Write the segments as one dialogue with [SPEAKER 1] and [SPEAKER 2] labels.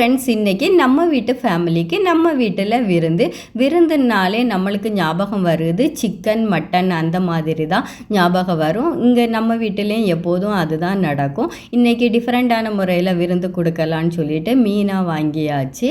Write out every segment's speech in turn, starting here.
[SPEAKER 1] Friends இன்றைக்கி நம்ம வீட்டு ஃபேமிலிக்கு நம்ம வீட்டில் விருந்து. விருந்துனாலே நம்மளுக்கு ஞாபகம் வருது சிக்கன் மட்டன் அந்த மாதிரி தான் ஞாபகம் வரும். இங்கே நம்ம வீட்டிலையும் எப்போதும் அதுதான் நடக்கும். இன்றைக்கி டிஃப்ரெண்ட்டான முறையில் விருந்து கொடுக்கலான்னு சொல்லிட்டு மீனாக வாங்கியாச்சு.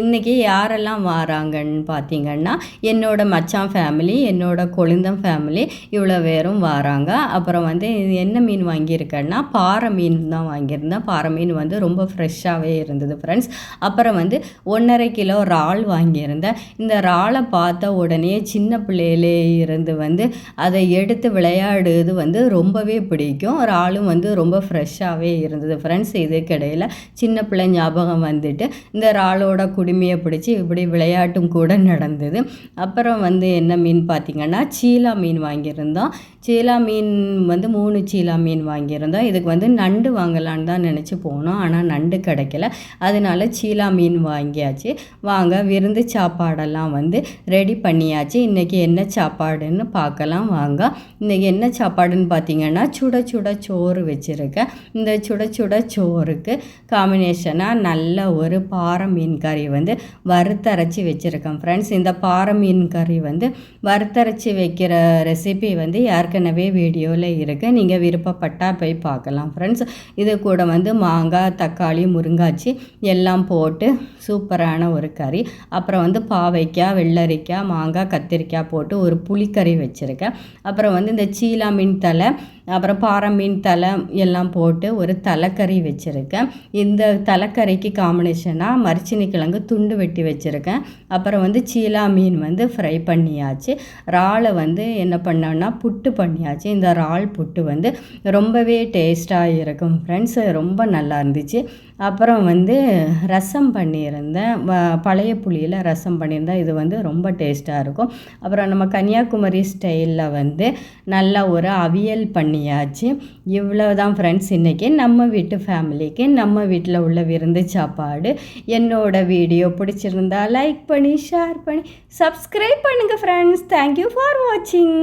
[SPEAKER 1] இன்றைக்கி யாரெல்லாம் வராங்கன்னு பார்த்திங்கன்னா என்னோட மச்சான் ஃபேமிலி என்னோட கொழுந்தம் ஃபேமிலி இவ்வளோ பேரும் வராங்க. அப்புறம் வந்து என்ன மீன் வாங்கியிருக்கேன்னா பாறை மீன் தான் வாங்கியிருந்தேன். பாறை மீன் வந்து ரொம்ப ஃப்ரெஷ்ஷாகவே இருந்தது. ஃப்ரெண்ட்ஸ் அப்புறம் வந்து ஒன்றரை கிலோ இறால் வாங்கியிருந்தேன். இந்த இறாலை பார்த்த உடனே சின்ன பிள்ளையிலே இருந்து வந்து அதை எடுத்து விளையாடுறது வந்து ரொம்பவே பிடிக்கும். இறாலும் வந்து ரொம்ப ஃப்ரெஷ்ஷாகவே இருந்தது ஃப்ரெண்ட்ஸ் இதுக்கிடையில் சின்ன பிள்ளை ஞாபகம் வந்துட்டு இந்த இறாலோட குடுமையை பிடிச்சி இப்படி விளையாட்டும் கூட நடந்தது. அப்புறம் வந்து என்ன மீன் பார்த்திங்கன்னா சீலா மீன் வாங்கியிருந்தோம். சீலா மீன் வந்து மூணு சீலா மீன் வாங்கியிருந்தோம். இதுக்கு வந்து நண்டு வாங்கலான்னு தான் நினச்சி போனோம். ஆனால் நண்டு கிடைக்கல. அதனால சீலா மீன் வாங்கியாச்சு. வாங்க விருந்து சாப்பாடெல்லாம் வந்து ரெடி பண்ணியாச்சு. இன்றைக்கி என்ன சாப்பாடுன்னு பார்க்கலாம் வாங்க. இன்றைக்கி என்ன சாப்பாடுன்னு பார்த்தீங்கன்னா சுட சுட சோறு வச்சுருக்கேன் இந்த சுட சுட சோறுக்கு காம்பினேஷனாக நல்ல ஒரு பாறை மீன் கறி வந்து வறுத்தரைச்சி வச்சுருக்கேன் ஃப்ரெண்ட்ஸ் இந்த பாறை மீன் கறி வந்து வறுத்தரைச்சி வைக்கிற ரெசிபி வந்து ஏற்கனவே வீடியோவில் இருக்குது நீங்கள் விருப்பப்பட்டால் போய் பார்க்கலாம் ஃப்ரெண்ட்ஸ் இது கூட வந்து மாங்காய் தக்காளி முருங்காச்சி எல்லாம் போட்டு சூப்பரான ஒரு கறி. அப்புறம் வந்து பாவைக்காய் வெள்ளரிக்காய் மாங்காய் கத்திரிக்காய் போட்டு ஒரு புளிக்கறி வச்சுருக்கேன். அப்புறம் வந்து இந்த சீலா மீன் தலை அப்புறம் பாறை மீன் தலை எல்லாம் போட்டு ஒரு தலைக்கறி வச்சுருக்கேன். இந்த தலைக்கறிக்கு காம்பினேஷனாக மரிச்சினி கிழங்கு துண்டு வெட்டி வச்சுருக்கேன். அப்புறம் வந்து சீலா மீன் வந்து ஃப்ரை பண்ணியாச்சு. இறாலை வந்து என்ன பண்ணோன்னா புட்டு பண்ணியாச்சு. இந்த இறால் புட்டு வந்து ரொம்பவே டேஸ்ட்டாக இருக்கும் ஃப்ரெண்ட்ஸ் ரொம்ப நல்லா இருந்துச்சு. அப்புறம் வந்து ரசம் பண்ணியிருந்தேன். வ- பழைய புளியில் ரசம் பண்ணியிருந்தேன். இது வந்து ரொம்ப டேஸ்ட்டாக இருக்கும். அப்புறம் நம்ம கன்னியாகுமரி ஸ்டைலில் வந்து நல்லா ஒரு அவியல் பண்ணி பண்ணியாச்சு. இவ்வளோ தான் ஃப்ரெண்ட்ஸ் இன்றைக்கி நம்ம வீட்டு ஃபேமிலிக்கு நம்ம வீட்டில் உள்ள விருந்து சாப்பாடு. என்னோடய வீடியோ பிடிச்சிருந்தா லைக் பண்ணி ஷேர் பண்ணி சப்ஸ்கிரைப் பண்ணுங்கள் ஃப்ரெண்ட்ஸ் தேங்க்யூ ஃபார் வாட்சிங்